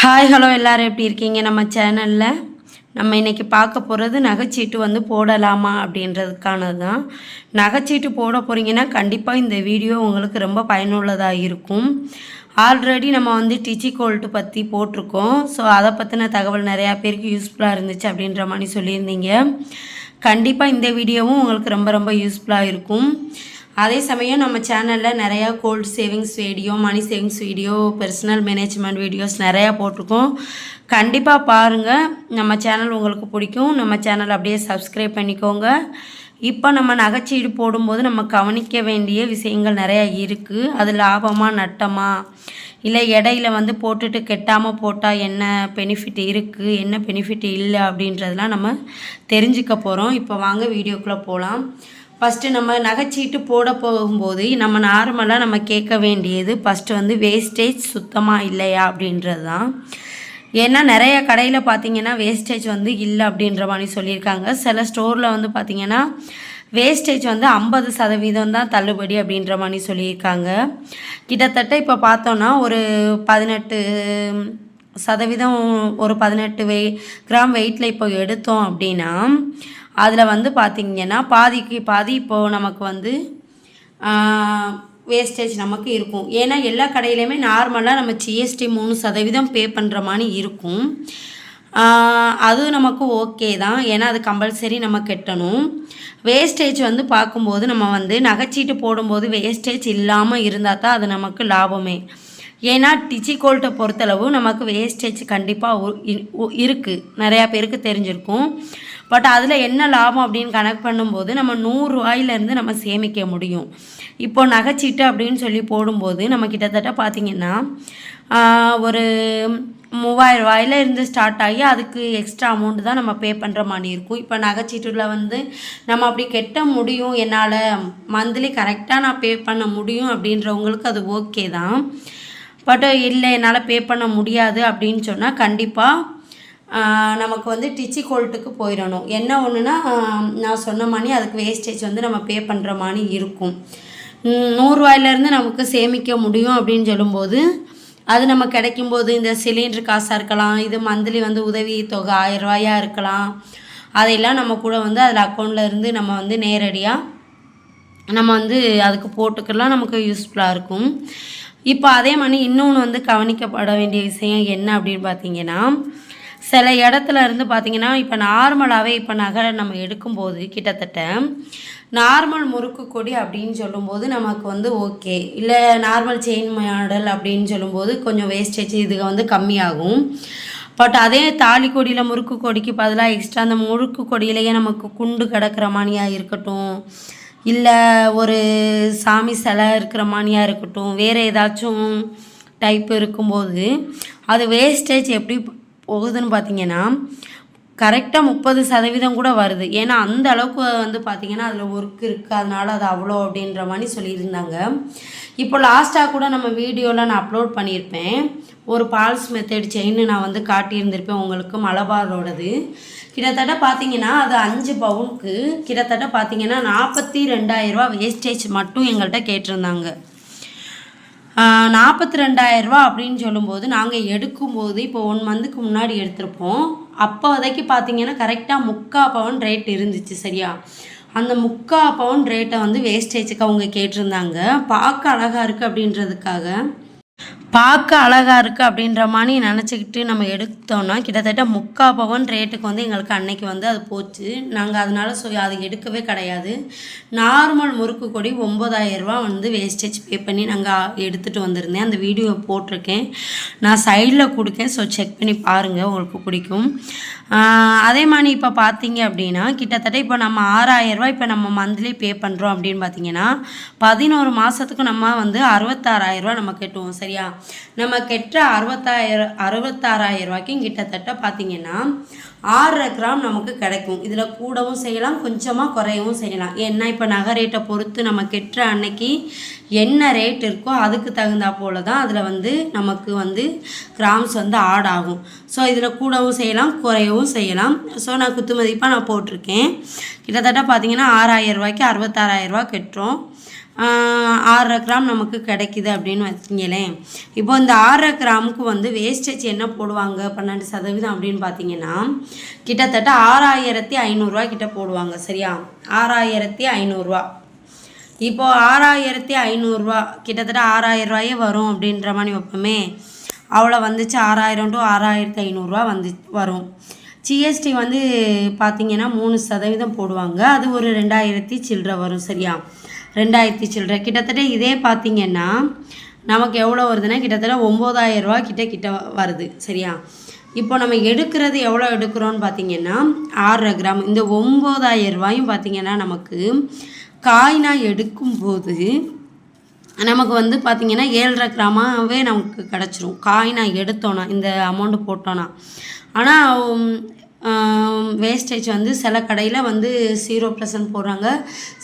Hi hello எல்லாரும். எப்படி இருக்கீங்க? நம்ம சேனலில் நம்ம இன்றைக்கி பார்க்க போகிறது நகைச்சீட்டு வந்து போடலாமா அப்படின்றதுக்கானது தான் நகைச்சீட்டு போட போகிறீங்கன்னா கண்டிப்பாக இந்த வீடியோ உங்களுக்கு ரொம்ப பயனுள்ளதாக இருக்கும். ஆல்ரெடி நம்ம வந்து டிச்சி கோல்ட்டு பற்றி போட்டிருக்கோம். ஸோ அதை பற்றின தகவல் நிறையா பேருக்கு யூஸ்ஃபுல்லாக இருந்துச்சு அப்படின்ற மாதிரி சொல்லியிருந்தீங்க. கண்டிப்பாக இந்த வீடியோவும் உங்களுக்கு ரொம்ப ரொம்ப யூஸ்ஃபுல்லாக இருக்கும். அதே சமயம் நம்ம சேனலில் நிறையா gold savings video money savings video personal management videos நிறையா போட்டிருக்கோம். கண்டிப்பாக பாருங்கள் நம்ம சேனல் உங்களுக்கு பிடிக்கும். நம்ம சேனல் அப்படியே சப்ஸ்கிரைப் பண்ணிக்கோங்க. இப்போ நம்ம நகைச்சீடு போடும்போது நம்ம கவனிக்க வேண்டிய விஷயங்கள் நிறையா இருக்குது அது லாபமாக நட்டமா? இல்லை இடையில வந்து போட்டுட்டு கெட்டாமல் போட்டால் என்ன பெனிஃபிட் இருக்குது என்ன பெனிஃபிட் இல்லை அப்படின்றதெல்லாம் நம்ம தெரிஞ்சுக்க போகிறோம் இப்போ வாங்க வீடியோக்குள்ளே போகலாம் ஃபஸ்ட்டு நம்ம நகைச்சீட்டு போட போகும்போது நம்ம நார்மலாக நம்ம கேட்க வேண்டியது ஃபஸ்ட்டு வந்து வேஸ்டேஜ் சுத்தமாக இல்லையா அப்படின்றது தான் ஏன்னா நிறைய கடையில் பார்த்தீங்கன்னா வேஸ்டேஜ் வந்து இல்லை அப்படின்ற மாதிரி சொல்லியிருக்காங்க. சில ஸ்டோரில் வந்து பார்த்தீங்கன்னா வேஸ்டேஜ் வந்து ஐம்பது சதவீதம் தான் தள்ளுபடி அப்படின்ற மாதிரி சொல்லியிருக்காங்க. கிட்டத்தட்ட இப்போ பார்த்தோன்னா ஒரு பதினெட்டு சதவீதம் ஒரு பதினெட்டு வெய் கிராம் வெயிட்டில் இப்போ எடுத்தோம் அப்படின்னா அதில் வந்து பார்த்திங்கன்னா பாதிக்கு பாதி இப்போது நமக்கு வந்து வேஸ்டேஜ் நமக்கு இருக்கும். ஏன்னா எல்லா கடையிலையுமே நார்மலாக நம்ம ஜிஎஸ்டி மூணு சதவீதம் பே பண்ணுற மாதிரி இருக்கும். அது நமக்கு ஓகே தான். ஏன்னா அது கம்பல்சரி நம்ம கட்டணும். வேஸ்டேஜ் வந்து பார்க்கும்போது நம்ம வந்து நகைச்சீட்டு போடும்போது வேஸ்டேஜ் இல்லாமல் இருந்தால் தான் அது நமக்கு லாபமே. ஏன்னா டிஜிகோல்ட்டை பொறுத்தளவு நமக்கு வேஸ்டேஜ் கண்டிப்பாக இருக்குது நிறையா பேருக்கு தெரிஞ்சிருக்கும். பட் அதில் என்ன லாபம் அப்படின்னு கணக்கு பண்ணும்போது நம்ம நூறுரூவாயிலேருந்து நம்ம சேமிக்க முடியும். இப்போ நகைச்சீட்டு அப்படின்னு சொல்லி போடும்போது நம்ம கிட்டத்தட்ட பார்த்திங்கன்னா ஒரு மூவாயிரம் ரூபாயில இருந்து ஸ்டார்ட் ஆகி அதுக்கு எக்ஸ்ட்ரா அமௌண்ட் தான் நம்ம பே பண்ணுற மாதிரி இருக்கும். இப்போ நகைச்சீட்டில் வந்து நம்ம அப்படி கெட்ட முடியும் என்னால் மந்த்லி கரெக்டாக நான் பே பண்ண முடியும் அப்படின்றவங்களுக்கு அது ஓகே தான். பட் இல்லை என்னால் பே பண்ண முடியாது அப்படின்னு சொன்னால் கண்டிப்பாக நமக்கு வந்து டிச்சி கோல்ட்டுக்கு போயிடணும். என்ன ஒன்றுனா நான் சொன்ன மாதிரி அதுக்கு வேஸ்டேஜ் வந்து நம்ம பே பண்ணுற மாதிரி இருக்கும். நூறுரூவாயிலேருந்து நமக்கு சேமிக்க முடியும் அப்படின்னு சொல்லும்போது அது நம்ம கிடைக்கும்போது இந்த சிலிண்டர் காசாக இருக்கலாம் இது மந்த்லி வந்து உதவி தொகை ஆயிரரூவாயா இருக்கலாம். அதையெல்லாம் நம்ம கூட வந்து அதில் அக்கௌண்ட்டில் இருந்து நம்ம வந்து நேரடியாக நம்ம வந்து அதுக்கு போட்டுக்கலாம் நமக்கு யூஸ்ஃபுல்லாக இருக்கும். இப்போ அதே மாதிரி இன்னொன்று வந்து கவனிக்கப்பட வேண்டிய விஷயம் என்ன அப்படின்னு பார்த்தீங்கன்னா சில இடத்துல இருந்து பார்த்திங்கன்னா இப்போ நார்மலாகவே இப்போ நகரை நம்ம எடுக்கும்போது கிட்டத்தட்ட நார்மல் முறுக்கு கொடி அப்படின்னு சொல்லும்போது நமக்கு வந்து ஓகே. இல்லை நார்மல் செயின் மாடல் அப்படின்னு சொல்லும்போது கொஞ்சம் வேஸ்டேஜ் இதுக வந்து கம்மியாகும். பட் அதே தாலி கொடியில் முறுக்கு கொடிக்கு பதிலாக எக்ஸ்ட்ரா அந்த முறுக்கு கொடியிலேயே நமக்கு குண்டு கிடக்கிற மாதிரியாக இருக்கட்டும். இல்லை ஒரு சாமி சிலை இருக்கிற மாதிரியாக இருக்கட்டும். வேறு ஏதாச்சும் டைப் இருக்கும்போது அது வேஸ்டேஜ் எப்படி போகுதுன்னு பார்த்தீங்கன்னா கரெக்டாக முப்பது சதவீதம் கூட வருது. ஏன்னா அந்த அளவுக்கு வந்து பார்த்திங்கன்னா அதில் ஒர்க் இருக்குது அதனால் அது அவ்வளோ அப்படின்ற மாதிரி சொல்லியிருந்தாங்க. இப்போ லாஸ்ட்டாக கூட நம்ம வீடியோவில் நான் அப்லோட் பண்ணியிருப்பேன். ஒரு பால்ஸ் மெத்தட் செயின் நான் வந்து காட்டியிருந்திருப்பேன் உங்களுக்கு மலபாரோடது. கிட்டத்தட்ட பார்த்தீங்கன்னா அது அஞ்சு பவுனுக்கு கிட்டத்தட்ட பார்த்தீங்கன்னா நாற்பத்தி ரெண்டாயிரரூவா வேஸ்டேஜ் மட்டும் எங்கள்கிட்ட கேட்டிருந்தாங்க. நாற்பத்தி ரெண்டாயிரரூவா அப்படின்னு சொல்லும்போது நாங்கள் எடுக்கும்போது இப்போ ஒன் மந்த்துக்கு முன்னாடி எடுத்திருப்போம். அப்போதைக்கு பார்த்தீங்கன்னா கரெக்டாக முக்கா பவுன் ரேட் இருந்துச்சு சரியா? அந்த முக்கா பவுன் ரேட்டை வந்து வேஸ்டேஜுக்கு அவங்க கேட்டிருந்தாங்க. பார்க்க அழகாக இருக்குது அப்படின்றதுக்காக. பார்க்க அழகாக இருக்குது அப்படின்ற மாதிரி நினச்சிக்கிட்டு நம்ம எடுத்தோம்னா கிட்டத்தட்ட முக்கால் பவன் ரேட்டுக்கு வந்து எங்களுக்கு அன்னைக்கு வந்து அது போச்சு. நாங்கள் அதனால் ஸோ அது எடுக்கவே கிடையாது. நார்மல் முறுக்கு கொடி ஒம்பதாயிரரூபா வந்து வேஸ்டேஜ் பே பண்ணி நாங்கள் எடுத்துகிட்டு வந்திருந்தேன். அந்த வீடியோ போட்டிருக்கேன். நான் சைடில் கொடுக்கேன். ஸோ செக் பண்ணி பாருங்கள் உங்களுக்கு பிடிக்கும். அதே மாதிரி இப்போ பார்த்தீங்க அப்படின்னா கிட்டத்தட்ட இப்போ நம்ம ஆறாயிரரூபா இப்போ நம்ம மந்த்லி பே பண்ணுறோம் அப்படின்னு பார்த்தீங்கன்னா பதினோரு மாதத்துக்கு நம்ம வந்து அறுபத்தாறாயிரரூபா நம்ம கட்டுவோம். சரியா? நம்ம கெட்ட அறுபத்தாயிரம் அறுபத்தாறாயிரம் ரூபாய்க்கும் கிட்டத்தட்ட பார்த்தீங்கன்னா ஆறரை கிராம் நமக்கு கிடைக்கும். இதில் கூடவும் செய்யலாம் கொஞ்சமாக குறையவும் செய்யலாம். ஏன்னா இப்போ நகை ரேட்டை பொறுத்து நம்ம கெட்டுற அன்னைக்கு என்ன ரேட் இருக்கோ அதுக்கு தகுந்தா போல தான் அதில் வந்து நமக்கு வந்து கிராம்ஸ் வந்து ஆட் ஆகும். ஸோ இதில் கூடவும் செய்யலாம் குறையவும் செய்யலாம். ஸோ நான் குத்து மதிப்பாக நான் போட்டிருக்கேன். கிட்டத்தட்ட பார்த்தீங்கன்னா ஆறாயிரம் ரூபாய்க்கு அறுபத்தாறாயிரம் ரூபா கட்டுறோம். ஆறரை கிராம் நமக்கு கிடைக்குது அப்படின்னு வச்சிங்களேன். இப்போ இந்த ஆறரை கிராமுக்கு வந்து வேஸ்டேஜ் என்ன போடுவாங்க? பன்னெண்டு சதவீதம் அப்படின்னு பார்த்தீங்கன்னா கிட்டத்தட்ட ஆறாயிரத்தி ஐநூறுரூவா கிட்ட போடுவாங்க சரியா? ஆறாயிரத்தி ஐநூறுரூவா இப்போ ஆறாயிரத்தி ஐநூறுரூவா கிட்டத்தட்ட ஆறாயிரம் ரூபாயே வரும் அப்படின்ற மாதிரி வைப்போமே. அவ்வளோ வந்துச்சு ஆறாயிரம் டு ஆறாயிரத்தி ஐநூறுரூவா வந்து வரும். ஜிஎஸ்டி வந்து பார்த்தீங்கன்னா மூணு சதவீதம் போடுவாங்க. அது ஒரு ரெண்டாயிரத்தி சில்லற வரும் சரியா? ரெண்டாயிரத்தி சில்லற. கிட்டத்தட்ட இதே பார்த்தீங்கன்னா நமக்கு எவ்வளோ வருதுன்னா கிட்டத்தட்ட ஒம்பதாயிரம் ரூபா கிட்ட கிட்ட வருது சரியா? இப்போ நம்ம எடுக்கிறது எவ்வளோ எடுக்கிறோன்னு பார்த்தீங்கன்னா ஆறரை கிராம். இந்த ஒம்பதாயிரம் ரூபாயும் பார்த்திங்கன்னா நமக்கு காயினாக எடுக்கும்போது நமக்கு வந்து பார்த்திங்கன்னா ஏழரை கிராமாவே நமக்கு கிடச்சிரும். காயினாக எடுத்தோன்னா இந்த அமௌண்ட்டு போட்டோன்னா ஆனால் வேஸ்டேஜ் வந்து சில கடையில் வந்து ஜீரோ பர்சன்ட் போடுறாங்க.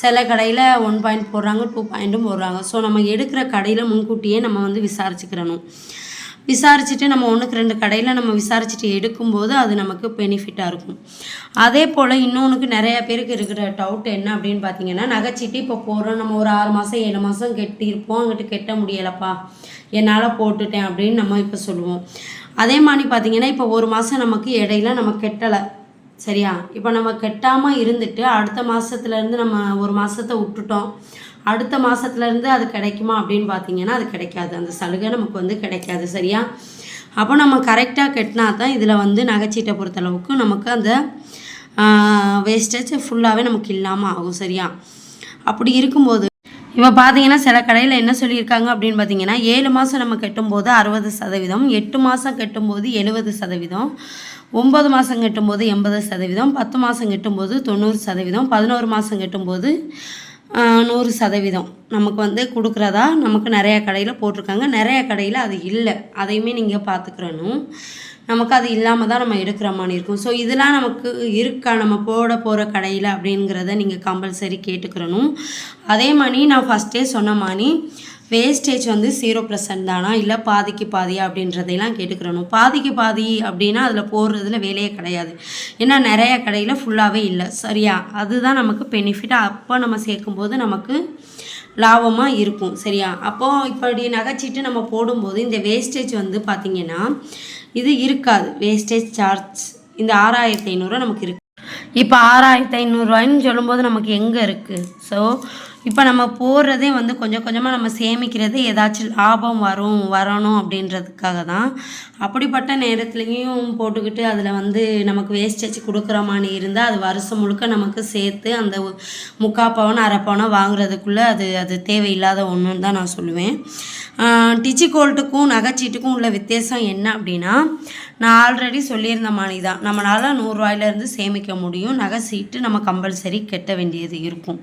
சில கடையில் ஒன் பாயிண்ட் போடுறாங்க டூ பாயிண்ட்டும் போடுறாங்க. ஸோ நம்ம எடுக்கிற கடையில் முன்கூட்டியே நம்ம வந்து விசாரிச்சுக்கிறணும். விசாரிச்சுட்டு நம்ம ஒன்றுக்கு ரெண்டு கடையில் நம்ம விசாரிச்சுட்டு எடுக்கும்போது அது நமக்கு பெனிஃபிட்டாக இருக்கும். அதே போல் இன்னொன்றுக்கு நிறையா பேருக்கு இருக்கிற டவுட் என்ன அப்படின்னு பார்த்தீங்கன்னா நகைச்சிட்டு இப்போ போகிறோம் நம்ம ஒரு ஆறு மாதம் ஏழு மாதம் கெட்டியிருப்போம் அங்கிட்டு கெட்ட முடியலப்பா என்னால் போட்டுட்டேன் அப்படின்னு நம்ம இப்போ சொல்லுவோம். அதே மாதிரி பார்த்தீங்கன்னா இப்போ ஒரு மாதம் நமக்கு இடையில நம்ம கெட்டலை சரியா? இப்போ நம்ம கெட்டாமல் இருந்துட்டு அடுத்த மாதத்துலேருந்து நம்ம ஒரு மாதத்தை விட்டுட்டோம் அடுத்த மாதத்துலேருந்து அது கிடைக்குமா அப்படின்னு பார்த்தீங்கன்னா அது கிடைக்காது. அந்த சலுகை நமக்கு வந்து கிடைக்காது சரியா? அப்போ நம்ம கரெக்டாக கட்டினா தான் இதில் வந்து நகைச்சீட்டை பொறுத்தளவுக்கு நமக்கு அந்த வேஸ்டேஜ் ஃபுல்லாகவே நமக்கு இல்லாமல் ஆகும் சரியா? அப்படி இருக்கும்போது இப்போ பார்த்தீங்கன்னா சில கடையில் என்ன சொல்லியிருக்காங்க அப்படின்னு பார்த்தீங்கன்னா ஏழு மாதம் நம்ம கட்டும்போது அறுபது சதவீதம் எட்டு மாதம் கட்டும்போது எழுபது சதவீதம் ஒம்பது மாதம் கட்டும்போது எண்பது சதவீதம் பத்து மாதம் கட்டும்போது தொண்ணூறு சதவீதம் பதினோரு மாதம் கட்டும்போது நூறு சதவீதம். நமக்கு வந்து கொடுக்குறதா நமக்கு நிறையா கடையில் போட்டிருக்காங்க. நிறைய கடையில் அது இல்லை. அதையுமே நீங்கள் பார்த்துக்கிறணும் நமக்கு அது இல்லாமல் தான் நம்ம எடுக்கிற மாதிரி இருக்கும். ஸோ இதெல்லாம் நமக்கு இருக்கா? நம்ம போட போகிற கடையில் அப்படிங்கிறத நீங்கள் கம்பல்சரி கேட்டுக்கிறணும். அதே மாதிரி நான் ஃபஸ்ட்டே சொன்ன மாதிரி வேஸ்டேஜ் வந்து ஜீரோ பர்சன்ட் தானா? இல்லை பாதிக்கு பாதியா அப்படின்றதையெல்லாம் கேட்டுக்கிறணும். பாதிக்கு பாதி அப்படின்னா அதில் போடுறதுல வேலையே கிடையாது. ஏன்னா நிறைய கடையில் ஃபுல்லாகவே இல்லை. சரியா? அதுதான் நமக்கு பெனிஃபிட் அப்போ நம்ம சேர்க்கும்போது நமக்கு லாபமாக இருக்கும். சரியா? அப்போது இப்படி நகைச்சிட்டு நம்ம போடும்போது இந்த வேஸ்டேஜ் வந்து பார்த்திங்கன்னா இது இருக்காது. வேஸ்டேஜ் சார்ஜ் இந்த ஆறாயிரத்தி ஐநூறுரூவா நமக்கு இருக்குது இப்போ ஆறாயிரத்தி ஐநூறுரூவாயின்னு சொல்லும்போது நமக்கு எங்கே இருக்குது ஸோ இப்போ நம்ம போடுறதே வந்து கொஞ்சம் கொஞ்சமாக நம்ம சேமிக்கிறது ஏதாச்சும் லாபம் வரும் வரணும் அப்படின்றதுக்காக தான். அப்படிப்பட்ட நேரத்துலையும் போட்டுக்கிட்டு அதில் வந்து நமக்கு வேஸ்டேஜ் கொடுக்குற மாதிரி இருந்தால் அது வருஷம் முழுக்க நமக்கு சேர்த்து அந்த முக்கால் பவன் அரை பவனம் வாங்குறதுக்குள்ளே அது அது தேவையில்லாத ஒன்றுன்னு தான் நான் சொல்லுவேன். டிச்சி கோல்ட்டுக்கும் நகைச்சீட்டுக்கும் உள்ள வித்தியாசம் என்ன அப்படின்னா நான் ஆல்ரெடி சொல்லியிருந்த மாதிரி தான் நம்மளால் நூறுரூவாயிலேருந்து சேமிக்க முடியும். நகை சீட்டு நம்ம கம்பல்சரி கெட்ட வேண்டியது இருக்கும்.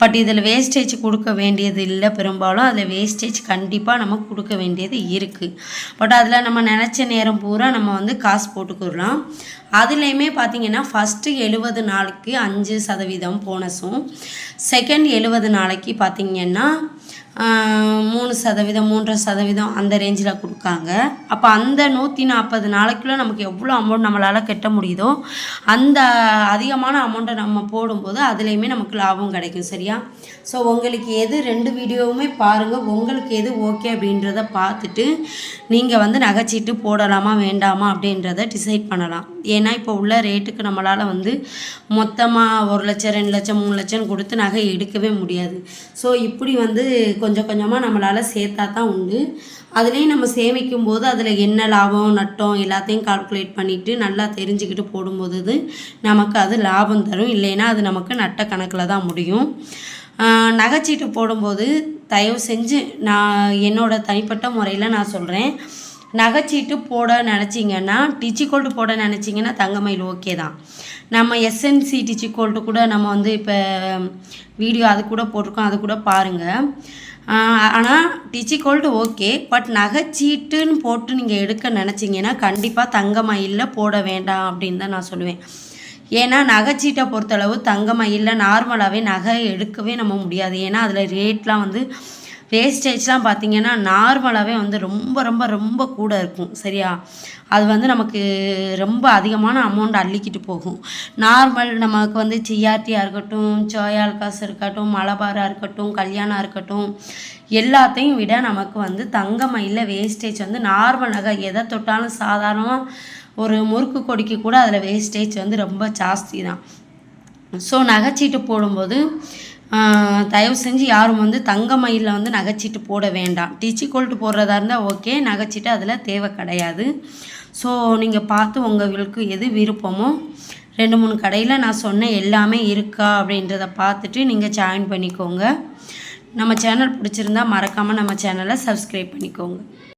பட் இதில் வேஸ்டேஜ் கொடுக்க வேண்டியது இல்லை. பெரும்பாலும் அதில் வேஸ்டேஜ் கண்டிப்பாக நம்ம கொடுக்க வேண்டியது இருக்குது பட் அதில் நம்ம நினச்ச நேரம் பூரா நம்ம வந்து காசு போட்டுக்கிடலாம் அதுலேயுமே பார்த்திங்கன்னா ஃபஸ்ட்டு எழுபது நாளைக்கு அஞ்சு சதவீதம் போனஸும் செகண்ட் எழுபது நாளைக்கு பார்த்திங்கன்னா மூணு சதவீதம் மூன்றரை சதவீதம் அந்த ரேஞ்சில் கொடுக்காங்க. அப்போ அந்த நூற்றி நாற்பது நாளைக்குள்ளே நமக்கு எவ்வளோ அமௌண்ட் நம்மளால் கட்ட முடியுதோ அந்த அதிகமான அமௌண்ட்டை நம்ம போடும்போது அதுலேயுமே நமக்கு லாபம் கிடைக்கும் சரியா? ஸோ உங்களுக்கு எது ரெண்டு வீடியோவுமே பாருங்கள் உங்களுக்கு எது ஓகே அப்படின்றத பார்த்துட்டு நீங்கள் வந்து நகைச்சீட்டு போடலாமா வேண்டாமா அப்படின்றத டிசைட் பண்ணலாம். ஏன்னா இப்போ உள்ள ரேட்டுக்கு நம்மளால் வந்து மொத்தமாக ஒரு லட்சம் ரெண்டு லட்சம் மூணு லட்சம் கொடுத்து நகை எடுக்கவே முடியாது. ஸோ இப்படி வந்து கொஞ்சம் கொஞ்சமாக நம்மளால் சேர்த்தா தான் உண்டு. அதுலேயும் நம்ம சேமிக்கும் போது அதில் என்ன லாபம் நட்டம் எல்லாத்தையும் கால்குலேட் பண்ணிவிட்டு நல்லா தெரிஞ்சுக்கிட்டு போடும்போது நமக்கு அது லாபம் தரும். இல்லைன்னா அது நமக்கு நட்ட கணக்கில் தான் முடியும். நகைச்சீட்டு போடும்போது தயவு செஞ்சு நான் என்னோடய தனிப்பட்ட முறையில் நான் சொல்கிறேன் நகைச்சீட்டு போட நினச்சிங்கன்னா டிச்சி கோல்டு போட நினச்சிங்கன்னா தங்கமயில் ஓகே தான். நம்ம எஸ்என்சி டிச்சி கோல்டு கூட நம்ம வந்து இப்போ வீடியோ அது கூட போட்டிருக்கோம் அது கூட பாருங்கள் ஆனால் டிச்சி கோல்டு ஓகே பட் நகைச்சீட்டுன்னு போட்டு நீங்கள் எடுக்க நினச்சிங்கன்னா கண்டிப்பாக தங்க மயிலில் போட வேண்டாம் அப்படின்னு தான் நான் சொல்லுவேன். ஏன்னா நகைச்சீட்டை பொறுத்தளவு தங்க மயிலில் நார்மலாகவே நகை எடுக்கவே நம்ம முடியாது. ஏன்னா அதில் ரேட்லாம் வந்து வேஸ்டேஜ்லாம் பார்த்தீங்கன்னா நார்மலாகவே வந்து ரொம்ப ரொம்ப ரொம்ப கூட இருக்கும். சரியா? அது வந்து நமக்கு ரொம்ப அதிகமான அமௌண்ட் அள்ளிக்கிட்டு போகும். நார்மல் நமக்கு வந்து சிஆர்டியாக இருக்கட்டும் சோயால்காஸ் இருக்கட்டும் மலபாராக இருக்கட்டும் கல்யாணம் இருக்கட்டும் எல்லாத்தையும் விட நமக்கு வந்து தங்க மயிலில் வேஸ்டேஜ் வந்து நார்மல் நகை எதை தொட்டாலும் சாதாரணமாக ஒரு முறுக்கு கொடிக்கு கூட அதில் வேஸ்டேஜ் வந்து ரொம்ப ஜாஸ்தி தான் ஸோ நகைச்சீட்டு போடும்போது தயவு செஞ்சு யாரும் வந்து தங்க மயிலில் வந்து நகைச்சீட்டு போட வேண்டாம். டிச்சி கோல்ட்டு போடுறதா இருந்தால் ஓகே நகைச்சீட்டு அதில் தேவை கிடையாது. ஸோ நீங்கள் பார்த்து உங்களுக்கு எது விருப்பமோ ரெண்டு மூணு கடையில் நான் சொன்ன எல்லாமே இருக்கா அப்படின்றத பார்த்துட்டு நீங்கள் ஜாயின் பண்ணிக்கோங்க. நம்ம சேனல் பிடிச்சிருந்தா மறக்காமல் நம்ம சேனலை சப்ஸ்கிரைப் பண்ணிக்கோங்க.